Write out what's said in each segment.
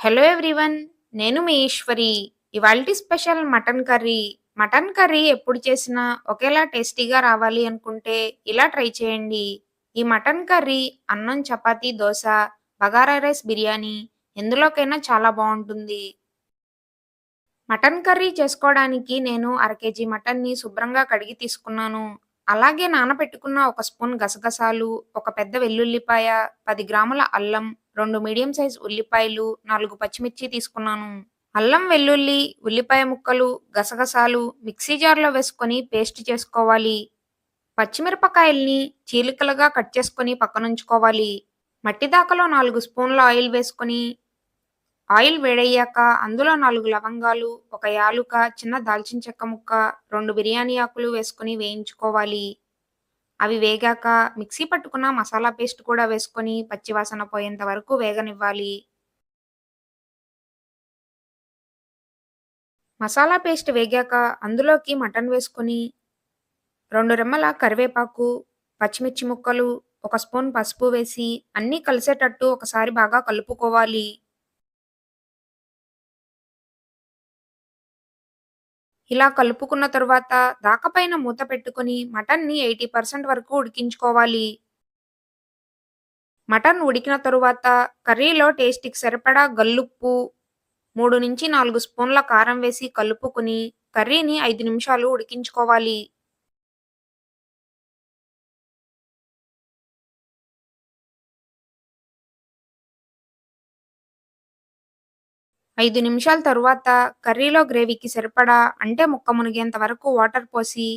Hello everyone నేను మీ ఈశ్వరి. ఇవాళ special mutton curry. Mutton curry ఎప్పుడు చేసినా ఒకేలా టేస్టీగా రావాలి అనుకుంటే ఇలా ట్రై చేయండి. ఈ మటన్ కర్రీ అన్నం చపాతి దోశ బగారా రైస్ బిర్యానీ ఎందులోకైనా చాలా బాగుంటుంది. మటన్ కర్రీ చేసుకోవడానికి నేను అర కేజీ మటన్ని శుభ్రంగా కడిగి తీసుకున్నాను. అలాగే నానబెట్టుకున్న ఒక స్పూన్ గసగసాలు ఒక పెద్ద వెల్లుల్లిపాయ పది గ్రాముల అల్లం రెండు మీడియం సైజ్ ఉల్లిపాయలు నాలుగు పచ్చిమిర్చి తీసుకున్నాను. అల్లం వెల్లుల్లి ఉల్లిపాయ ముక్కలు గసగసాలు మిక్సీ జార్లో వేసుకొని పేస్ట్ చేసుకోవాలి. పచ్చిమిరపకాయల్ని చీలికలుగా కట్ చేసుకొని పక్కనుంచుకోవాలి. మట్టి దాకలో నాలుగు స్పూన్ల ఆయిల్ వేసుకొని ఆయిల్ వేడయ్యాక అందులో నాలుగు లవంగాలు ఒక యాలుక చిన్న దాల్చిన చెక్క ముక్క రెండు బిర్యానీ ఆకులు వేసుకొని వేయించుకోవాలి. అవి వేగాక మిక్సీ పట్టుకున్న మసాలా పేస్ట్ కూడా వేసుకొని పచ్చివాసన పోయేంత వరకు వేగనివ్వాలి. మసాలా పేస్ట్ వేగాక అందులోకి మటన్ వేసుకొని రెండు రెమ్మల కరివేపాకు పచ్చిమిర్చి ముక్కలు ఒక స్పూన్ పసుపు వేసి అన్నీ కలిసేటట్టు ఒకసారి బాగా కలుపుకోవాలి. ఇలా కలుపుకున్న తరువాత దాకపైన మూత పెట్టుకుని మటన్ని ఎయిటీ పర్సెంట్ వరకు ఉడికించుకోవాలి. మటన్ ఉడికిన తరువాత కర్రీలో టేస్ట్కి సరిపడా గల్లుప్పు మూడు నుంచి నాలుగు స్పూన్ల కారం వేసి కలుపుకుని కర్రీని ఐదు నిమిషాలు ఉడికించుకోవాలి. ఐదు నిమిషాల తరువాత కర్రీలో గ్రేవీకి సరిపడా అంటే ముక్క మునిగేంత వరకు వాటర్ పోసి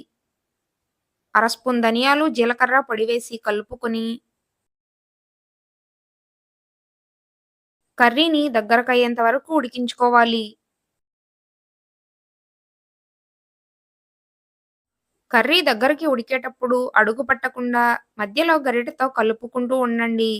అర స్పూన్ ధనియాలు జీలకర్ర పొడి వేసి కలుపుకొని కర్రీని దగ్గరకయ్యేంత వరకు ఉడికించుకోవాలి. కర్రీ దగ్గరికి ఉడికేటప్పుడు అడుగు పట్టకుండా మధ్యలో గరిటెతో కలుపుకుంటూ ఉండండి.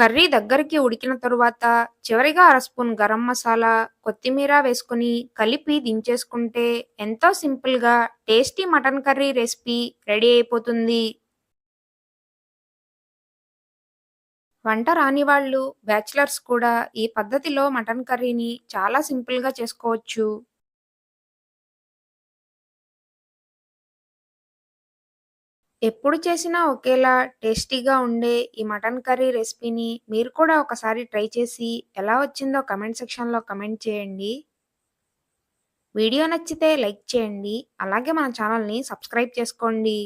కర్రీ దగ్గరికి ఉడికిన తరువాత చివరిగా అర స్పూన్ గరం మసాలా కొత్తిమీర వేసుకొని కలిపి దించేసుకుంటే ఎంతో సింపుల్గా tasty mutton curry recipe ready అయిపోతుంది. వంట రాని వాళ్ళు బ్యాచిలర్స్ కూడా ఈ పద్ధతిలో మటన్ కర్రీని చాలా సింపుల్గా చేసుకోవచ్చు. ఎప్పుడు చేసినా ఒకేలా టేస్టీగా ఉండే ఈ మటన్ కర్రీ రెసిపీని మీరు కూడా ఒకసారి ట్రై చేసి ఎలా వచ్చిందో కమెంట్ సెక్షన్లో కమెంట్ చేయండి. వీడియో నచ్చితే లైక్ చేయండి. అలాగే మన ఛానల్ని సబ్స్క్రైబ్ చేసుకోండి.